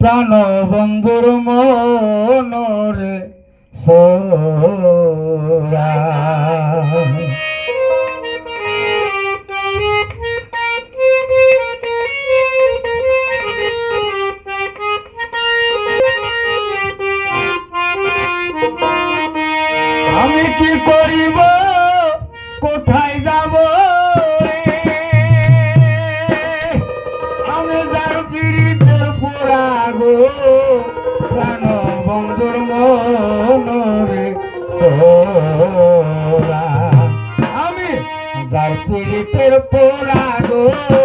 প্রাণ বন্ধুর মনরে সোরা। Arpiri Tirupuragur